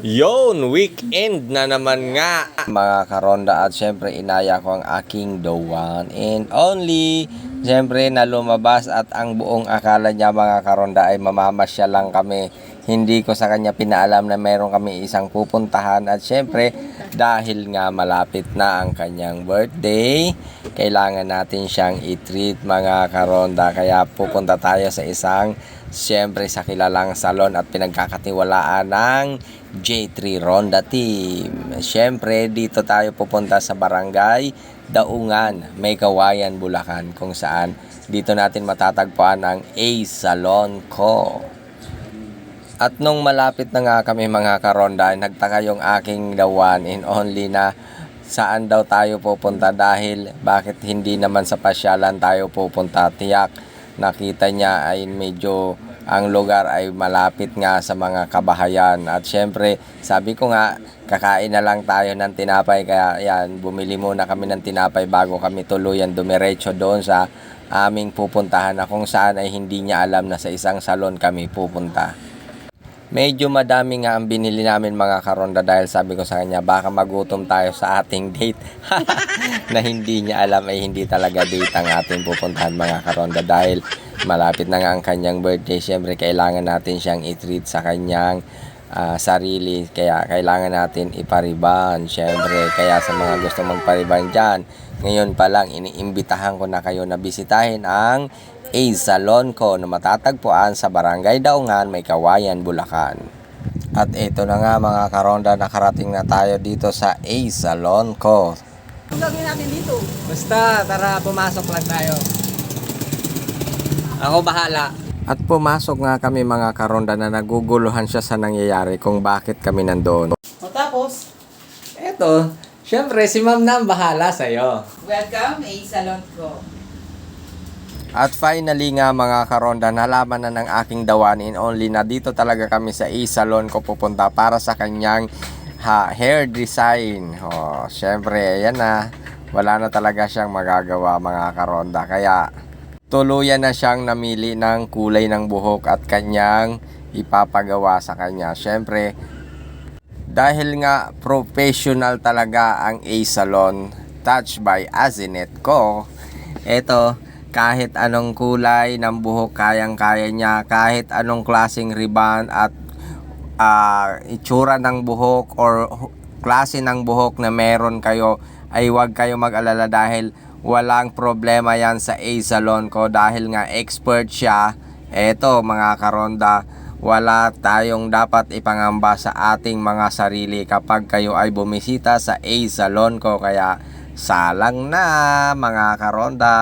Yon, weekend na naman nga. Mga karonda at syempre inaya ko ang aking the one and only. Syempre na lumabas at ang buong akala niya mga karonda ay mamamasya lang kami. Hindi ko sa kanya pinaalam na meron kami isang pupuntahan at syempre dahil nga malapit na ang kanyang birthday, kailangan natin siyang i-treat mga karonda. Kaya pupunta tayo sa isang syempre sa kilalang salon at pinagkakatiwalaan ng J3 Ronda Team. Syempre, dito tayo pupunta sa barangay Daungan, May Kawayan, Bulacan, kung saan dito natin matatagpuan ang A Salon Co. At nung malapit na nga kami mga karonda, nagtaka yung aking the one and only na saan daw tayo pupunta dahil bakit hindi naman sa pasyalan tayo pupunta. Tiyak nakita niya ay medyo ang lugar ay malapit nga sa mga kabahayan. At syempre, sabi ko nga, kakain na lang tayo ng tinapay. Kaya yan, bumili muna kami ng tinapay bago kami tuluyan dumiretso doon sa aming pupuntahan na kung saan ay hindi niya alam na sa isang salon kami pupunta. Medyo madami nga ang binili namin mga karonda dahil sabi ko sa kanya baka magutom tayo sa ating date. Na hindi niya alam ay hindi talaga date ang ating pupuntahan mga karonda. Dahil malapit na nga ang kanyang birthday syempre kailangan natin siyang i-treat sa kanyang ah, sarili. Kaya kailangan natin ipariban syempre. Kaya sa mga gusto magpariban dyan ngayon pa lang iniimbitahan ko na kayo na bisitahin ang A Salon ko na matatagpuan sa Barangay Daungan, May Kawayan, Bulacan. At ito na nga mga karonda, nakarating na tayo dito sa A Salon ko. Ang gagawin natin dito? Basta, tara, pumasok lang tayo. Ako bahala. At pumasok nga kami mga karonda na naguguluhan siya sa nangyayari kung bakit kami nandoon. O tapos, Eto, syempre, si ma'am na ang bahala sa'yo. welcome A Salon ko. At finally nga mga karonda, nalaman na ng aking and only na dito talaga kami sa e-salon ko pupunta para sa kanyang ha, hair design. Oh, syempre, yan na. Wala na talaga siyang magagawa mga karonda. Kaya tuluyan na siyang namili ng kulay ng buhok at kanyang ipapagawa sa kanya. Syempre, dahil nga professional talaga ang A-Salon touch by Azinet ko, eto, kahit anong kulay ng buhok kayang-kaya niya, kahit anong klaseng ribbon at ah, itsura ng buhok or klase ng buhok na meron kayo ay huwag kayo mag-alala dahil walang problema yan sa A-Salon ko dahil nga expert siya. Eto mga karonda, wala tayong dapat ipangamba sa ating mga sarili kapag kayo ay bumisita sa A-Salon ko kaya salang na mga karonda.